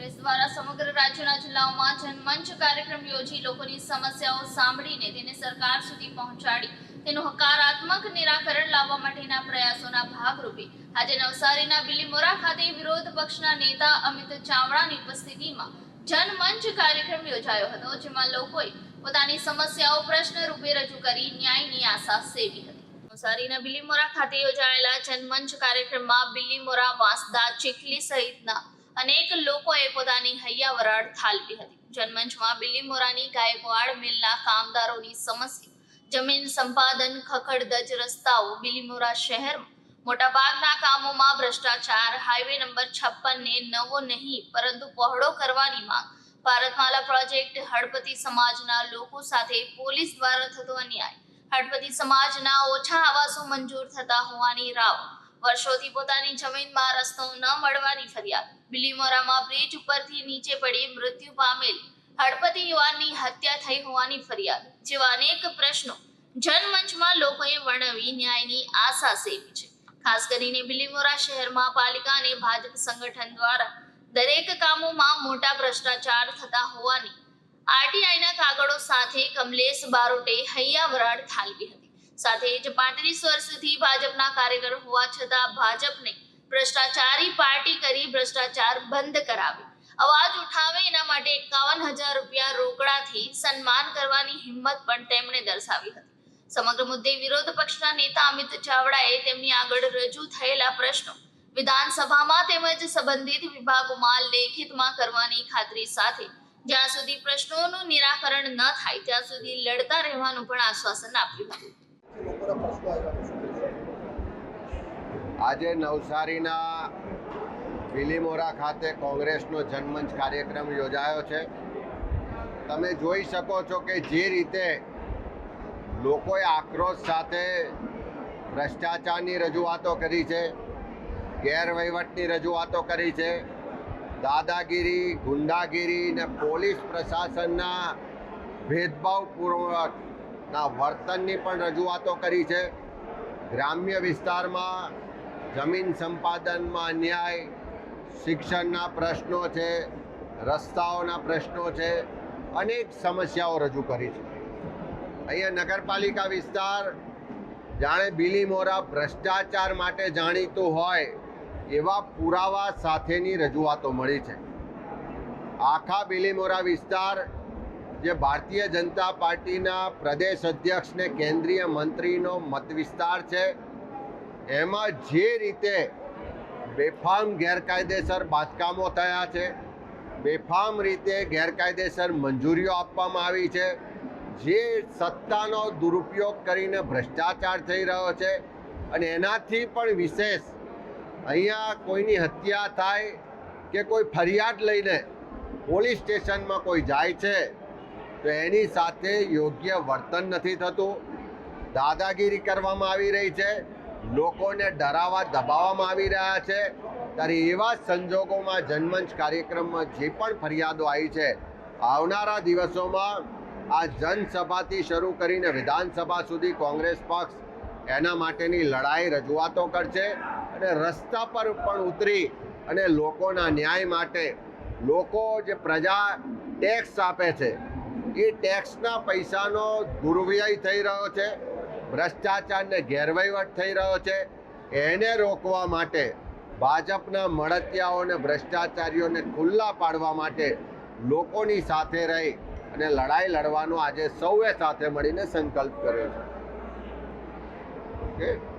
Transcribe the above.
કોંગ્રેસ દ્વારા સમગ્ર રાજ્યના જિલ્લાઓમાં જનમંચ કાર્યક્રમ યોજી લોકોની સમસ્યાઓ સાંભળીને તેને સરકાર સુધી પહોંચાડી. તેનું હકારાત્મક નિરાકરણ લાવવા માટેના પ્રયાસોના ભાગરૂપે આજે નવસારીના બિલીમોરા ખાતે વિરોધ પક્ષના નેતા અમિત ચાવડાની ઉપસ્થિતિમાં જનમંચ કાર્યક્રમ યોજાયો હતો, જેમાં લોકોએ પોતાની સમસ્યાઓ પ્રશ્ન રૂપે રજૂ કરી ન્યાયની આશા સેવી હતી. નવસારીના બિલીમોરા ખાતે યોજાયેલા જનમંચ કાર્યક્રમમાં બિલીમોરા વાંસદા ચીખલી સહિતના અનેક લોકોએ પોતાની હૈયાવરાળ ઠાલવી હતી. જનમંચમાં બિલીમોરાની ગાયકવાડ મિલના કામદારોની સમસ્યા, જમીન સંપાદન ખખડદજ રસ્તાઓ બિલીમોરા શહેરમાં, મોટાભાગના કામોમાં ભ્રષ્ટાચાર, હાઈવે નંબર છપ્પનને નવો નહીં, પરંતુ પહોળો કરવાની માંગ. ભારતમાલા પ્રોજેક્ટ, હળપતિ સમાજના લોકો સાથે પોલીસ દ્વારા થતો અન્યાય. હળપતિ સમાજના ઓછા આવાસો મંજૂર થતા હોવાની રાવ. વર્ષોથી પોતાની જમીનમાં રસ્તો ન મળવાની ફરિયાદ. બિલીમોરામાં બ્રિજ ઉપરથી નીચે પડી મૃત્યુ પામેલ હડપતિ યુવાનની હત્યા થઈ હોવાની ફરિયાદ, જેવા અનેક પ્રશ્નો જનમંચમાં લોકોએ વર્ણવી ન્યાયની આશા સેવી છે. ખાસ કરીને બિલીમોરા શહેરમાં પાલિકા અને ભાજપ સંગઠન દ્વારા દરેક કામોમાં મોટા ભ્રષ્ટાચાર થતા હોવાની આરટીઆઈના કાગળો સાથે કમલેશ બારોટે હૈયાવરાડ ઠાલવી હતી. સાથે જ પાંત્રીસ વર્ષથી ભાજપના કાર્યકર હોવા છતાં ભાજપને ભ્રષ્ટાચારી પાર્ટી કરી ભ્રષ્ટાચાર બંધ કરાવી. અવાજ ઉઠાવે એના માટે એકાવન હજાર રૂપિયા રોકડાથી સન્માન કરવાની હિંમત પણ તેમણે દર્શાવી હતી. સમગ્ર મુદ્દે વિરોધ પક્ષના નેતા અમિત ચાવડાએ તેમની આગળ રજૂ થયેલા પ્રશ્નો વિધાનસભામાં તેમજ સંબંધિત વિભાગોમાં લેખિતમાં કરવાની ખાતરી સાથે જ્યાં સુધી પ્રશ્નોનું નિરાકરણ ન થાય ત્યાં સુધી લડતા રહેવાનું પણ આશ્વાસન આપ્યું હતું. આજે નવસારીના બિલીમોરા ખાતે કોંગ્રેસનો જનમંચ કાર્યક્રમ યોજાયો છે. તમે જોઈ શકો છો કે જે રીતે લોકોએ આક્રોશ સાથે ભ્રષ્ટાચારની રજૂઆતો કરી છે, ગેરવહીવટની રજૂઆતો કરી છે, દાદાગીરી, ગુંડાગીરી ને પોલીસ પ્રશાસનના ભેદભાવપૂર્વકના વર્તનની પણ રજૂઆતો કરી છે. ગ્રામ્ય વિસ્તારમાં જમીન સંપાદનમાં અન્યાય શિક્ષણના પ્રશ્નો છે, રસ્તાઓના પ્રશ્નો છે, અનેક સમસ્યાઓ રજૂ કરી છે. અહીંયા નગરપાલિકા વિસ્તાર જાણે બિલીમોરા ભ્રષ્ટાચાર માટે જાણીતું હોય એવા પુરાવા સાથેની રજૂઆતો મળી છે. આખા બિલીમોરા વિસ્તાર જે ભારતીય જનતા પાર્ટીના પ્રદેશ અધ્યક્ષ ને કેન્દ્રીય મંત્રીનો મત વિસ્તાર છે, એમાં જે રીતે બેફામ ગેરકાયદેસર બાંધકામો થયા છે, બેફામ રીતે ગેરકાયદેસર મંજૂરીઓ આપવામાં આવી છે, જે સત્તાનો દુરુપયોગ કરીને ભ્રષ્ટાચાર થઈ રહ્યો છે અને એનાથી પણ વિશેષ અહીંયા કોઈની હત્યા થાય કે કોઈ ફરિયાદ લઈને પોલીસ સ્ટેશનમાં કોઈ જાય છે તો એની સાથે યોગ્ય વર્તન નથી થતું. દાદાગીરી કરવામાં આવી રહી છે. લોકોને ડરાવવા, દબાવવામાં આવી રહ્યા છે. ત્યારે એવા સંજોગોમાં જનમંચ કાર્યક્રમમાં જે પણ ફરિયાદો આવી છે, આવનારા દિવસોમાં આ જનસભાથી શરૂ કરીને વિધાનસભા સુધી કોંગ્રેસ પક્ષ એના માટેની લડાઈ રજૂઆતો કરશે અને રસ્તા પર પણ ઉતરી અને લોકોના ન્યાય માટે લોકો જે પ્રજા ટેક્સ આપે છે એ ટેક્સના પૈસાનો દુર્વ્યય થઈ રહ્યો છે, ભ્રષ્ટાચારને ગેરવહીવટ થઈ રહ્યો છે. એને રોકવા માટે ભાજપના મળતિયાઓને ભ્રષ્ટાચારીઓને ખુલ્લા પાડવા માટે લોકોની સાથે રહી અને લડાઈ લડવાનો આજે સૌએ સાથે મળીને સંકલ્પ કર્યો છે. ઓકે